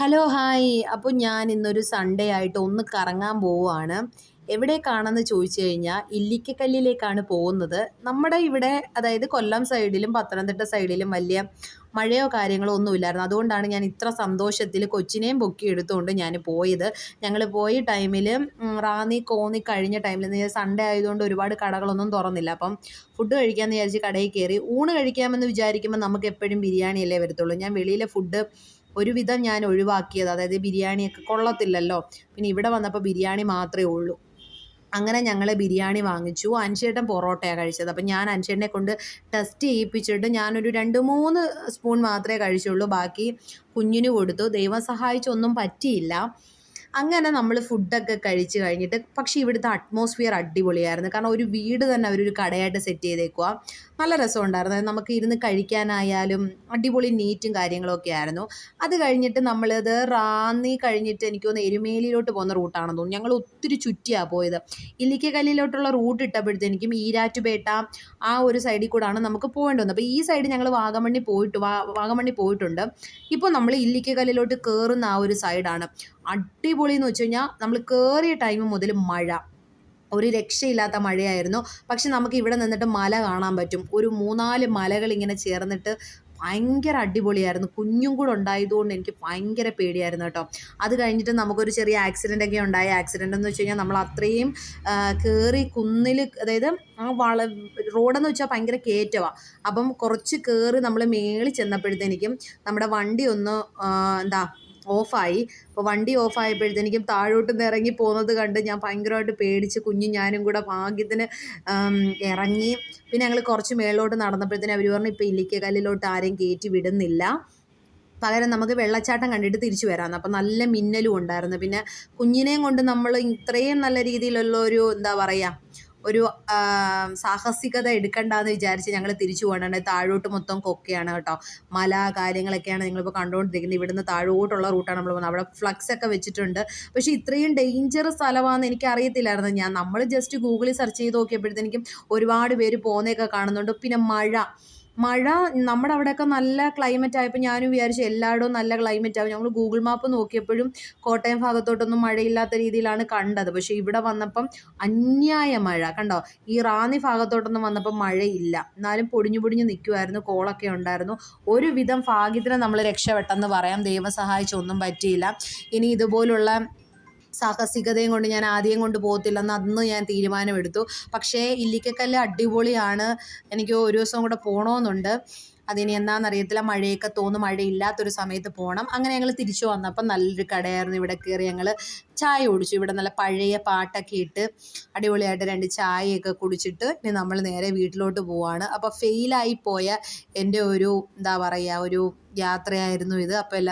Hello hi അപ്പോൾ ഞാൻ ഇന്നൊരു സൺഡേ ആയിട്ട് ഒന്ന് കറങ്ങാൻ പോവുകയാണ് എവിടേക്കാണെന്ന് ചോദിച്ചു കഴിഞ്ഞാൽ ഇല്ലിക്കക്കല്ലിലേക്കാണ് പോകുന്നത്. നമ്മുടെ ഇവിടെ അതായത് കൊല്ലം സൈഡിലും പത്തനംതിട്ട സൈഡിലും വലിയ മഴയോ കാര്യങ്ങളോ ഒന്നും ഇല്ലായിരുന്നു. അതുകൊണ്ടാണ് ഞാൻ ഇത്ര സന്തോഷത്തിൽ കൊച്ചിനെയും പൊക്കി എടുത്തുകൊണ്ട് ഞാൻ പോയത്. ഞങ്ങൾ പോയ ടൈമിൽ റാന്നി കോന്നി കഴിഞ്ഞ ടൈമിൽ സൺഡേ ആയതുകൊണ്ട് ഒരുപാട് കടകളൊന്നും തുറന്നില്ല. അപ്പം ഫുഡ് കഴിക്കാമെന്ന് വിചാരിച്ച് കടയിൽ കയറി ഊണ് കഴിക്കാമെന്ന് വിചാരിക്കുമ്പോൾ നമുക്ക് എപ്പോഴും ബിരിയാണിയല്ലേ വരത്തുള്ളൂ. ഞാൻ വെളിയിലെ ഫുഡ് ഒരുവിധം ഞാൻ ഒഴിവാക്കിയത്. അതായത് ബിരിയാണിയൊക്കെ കൊള്ളത്തില്ലല്ലോ. പിന്നെ ഇവിടെ വന്നപ്പോൾ ബിരിയാണി മാത്രമേ ഉള്ളൂ. അങ്ങനെ ഞങ്ങൾ ബിരിയാണി വാങ്ങിച്ചു. അൻഷേട്ടൻ പൊറോട്ടയാണ് കഴിച്ചത്. അപ്പം ഞാൻ അൻഷേട്ടനെ കൊണ്ട് ടെസ്റ്റ് ചെയ്യിപ്പിച്ചിട്ട് ഞാനൊരു രണ്ട് മൂന്ന് സ്പൂൺ മാത്രമേ കഴിച്ചുള്ളൂ. ബാക്കി കുഞ്ഞിന് കൊടുത്തു. ദൈവം സഹായിച്ചൊന്നും പറ്റിയില്ല. അങ്ങനെ നമ്മൾ ഫുഡൊക്കെ കഴിച്ച് കഴിഞ്ഞിട്ട് പക്ഷേ ഇവിടുത്തെ അറ്റ്മോസ്ഫിയർ അടിപൊളിയായിരുന്നു. കാരണം ഒരു വീട് തന്നെ അവരൊരു കടയായിട്ട് സെറ്റ് ചെയ്തേക്കുക നല്ല രസമുണ്ടായിരുന്നു. നമുക്ക് ഇരുന്ന് കഴിക്കാനായാലും അടിപൊളി നീറ്റും കാര്യങ്ങളൊക്കെ ആയിരുന്നു. അത് കഴിഞ്ഞിട്ട് നമ്മളത് റാന്നി കഴിഞ്ഞിട്ട് എനിക്ക് തോന്നുന്നു എരുമേലിയിലോട്ട് പോകുന്ന റൂട്ടാണെന്ന് തോന്നുന്നു. ഞങ്ങൾ ഒത്തിരി ചുറ്റിയാണ് പോയത്. ഇല്ലിക്കക്കല്ലിലോട്ടുള്ള റൂട്ട് ഇട്ടപ്പോഴത്തേക്കും ഈരാറ്റുപേട്ട ആ ഒരു സൈഡിൽ കൂടാണ് നമുക്ക് പോകേണ്ടി വന്നത്. അപ്പോൾ ഈ സൈഡ് ഞങ്ങൾ വാഗമണ്ണി പോയിട്ട് വാഗമണ്ണി പോയിട്ടുണ്ട്. ഇപ്പോൾ നമ്മൾ ഇല്ലിക്കക്കല്ലിലോട്ട് കയറുന്ന ആ ഒരു സൈഡാണ് അടിപൊളി എന്ന് വെച്ച് കഴിഞ്ഞാൽ നമ്മൾ കയറിയ ടൈം മുതൽ മഴ. ഒരു രക്ഷയില്ലാത്ത മഴയായിരുന്നു. പക്ഷെ നമുക്ക് ഇവിടെ നിന്നിട്ട് മല കാണാൻ പറ്റും. ഒരു മൂന്നാൽ മലകൾ ഇങ്ങനെ ചേർന്നിട്ട് ഭയങ്കര അടിപൊളിയായിരുന്നു. കുഞ്ഞും കൂടെ ഉണ്ടായതുകൊണ്ട് എനിക്ക് ഭയങ്കര പേടിയായിരുന്നു കേട്ടോ. അത് കഴിഞ്ഞിട്ട് നമുക്കൊരു ചെറിയ ആക്സിഡന്റ് ഒക്കെ ഉണ്ടായ. ആക്സിഡന്റ് എന്ന് വെച്ച് കഴിഞ്ഞാൽ നമ്മൾ അത്രയും കയറി കുന്നിൽ അതായത് ആ വള റോഡെന്ന് വെച്ചാൽ ഭയങ്കര കയറ്റമാണ് അപ്പം കുറച്ച് കയറി നമ്മൾ മേളിൽ ചെന്നപ്പോഴത്തേനിക്കും നമ്മുടെ വണ്ടി ഒന്ന് എന്താ ഓഫായി. അപ്പോൾ വണ്ടി ഓഫായപ്പോഴത്തേക്കും താഴോട്ട് നിന്ന് ഇറങ്ങി പോകുന്നത് കണ്ട് ഞാൻ ഭയങ്കരമായിട്ട് പേടിച്ച് കുഞ്ഞു ഞാനും കൂടെ ഭാഗ്യത്തിന് ഇറങ്ങി. പിന്നെ ഞങ്ങൾ കുറച്ച് മേളിലോട്ട് നടന്നപ്പോഴത്തേനും അവർ പറഞ്ഞു ഇപ്പോൾ ഇല്ലിക്കകല്ലിലോട്ട് ആരെയും കയറ്റി വിടുന്നില്ല. പകരം നമുക്ക് വെള്ളച്ചാട്ടം കണ്ടിട്ട് തിരിച്ചു വരാമെന്ന് അപ്പം നല്ല മിന്നലും ഉണ്ടായിരുന്നു. പിന്നെ കുഞ്ഞിനെയും കൊണ്ട് നമ്മൾ ഇത്രയും നല്ല രീതിയിലുള്ള ഒരു എന്താ പറയുക ഒരു സാഹസികത എടുക്കണ്ടെന്ന് വിചാരിച്ച് ഞങ്ങൾ തിരിച്ചു പോകണത് താഴോട്ട് മൊത്തം കൊക്കയാണ് കേട്ടോ. മല കാര്യങ്ങളൊക്കെയാണ് നിങ്ങളിപ്പോൾ കണ്ടുകൊണ്ടിരിക്കുന്നത് ഇവിടുന്ന് താഴോട്ടുള്ള റൂട്ടാണ് നമ്മൾ പോകുന്നത്. അവിടെ ഫ്ലക്സ് ഒക്കെ വെച്ചിട്ടുണ്ട്. പക്ഷേ ഇത്രയും ഡേഞ്ചറസ് സ്ഥലമാണെന്ന് എനിക്ക് അറിയത്തില്ലായിരുന്നു ഞാൻ. നമ്മൾ ജസ്റ്റ് ഗൂഗിളിൽ സെർച്ച് ചെയ്ത് നോക്കിയപ്പോഴത്തേക്കും ഒരുപാട് പേര് പോകുന്നതൊക്കെ കാണുന്നുണ്ട്. പിന്നെ മഴ. മഴ നമ്മുടെ അവിടെയൊക്കെ നല്ല ക്ലൈമറ്റ് ആയപ്പോൾ ഞാനും വിചാരിച്ചു എല്ലായിടവും നല്ല ക്ലൈമറ്റ് ആവും. ഞങ്ങൾ ഗൂഗിൾ മാപ്പ് നോക്കിയപ്പോഴും കോട്ടയം ഭാഗത്തോട്ടൊന്നും മഴയില്ലാത്ത രീതിയിലാണ് കണ്ടത്. പക്ഷേ ഇവിടെ വന്നപ്പം അന്യായ മഴ. കണ്ടോ? ഈ റാന്നി ഭാഗത്തോട്ടൊന്നും വന്നപ്പം മഴയില്ല. എന്നാലും പൊടിഞ്ഞു പൊടിഞ്ഞു നിൽക്കുമായിരുന്നു കോളൊക്കെ ഉണ്ടായിരുന്നു. ഒരുവിധം ഭാഗ്യത്തിന് നമ്മൾ രക്ഷപ്പെട്ടെന്ന് പറയാം. ദൈവം സഹായിച്ചൊന്നും പറ്റിയില്ല. ഇനി ഇതുപോലുള്ള സാഹസികതയും കൊണ്ട് ഞാൻ ആദ്യം കൊണ്ട് പോകത്തില്ലെന്ന് അന്ന് ഞാൻ തീരുമാനമെടുത്തു. പക്ഷേ ഇല്ലിക്കക്കല്ല് അടിപൊളിയാണ്. എനിക്ക് ഒരു ദിവസം കൂടെ പോകണമെന്നുണ്ട് അതിന് എന്താണെന്നറിയത്തില്ല മഴയൊക്കെ തോന്നും മഴയില്ലാത്തൊരു സമയത്ത് പോകണം അങ്ങനെ ഞങ്ങൾ തിരിച്ചു വന്നപ്പം നല്ലൊരു കടയായിരുന്നു. ഇവിടെ കയറി ഞങ്ങൾ ചായ ഓടിച്ചു ഇവിടെ നല്ല പഴയ പാട്ടൊക്കെ ഇട്ട് അടിപൊളിയായിട്ട് രണ്ട് ചായയൊക്കെ കുടിച്ചിട്ട് ഇനി നമ്മൾ നേരെ വീട്ടിലോട്ട് പോവാണ്. അപ്പോൾ ഫെയിലായി പോയ എന്റെ ഒരു എന്താ പറയുക ഒരു യാത്രയായിരുന്നു ഇത്. അപ്പോൾ എല്ലാവരും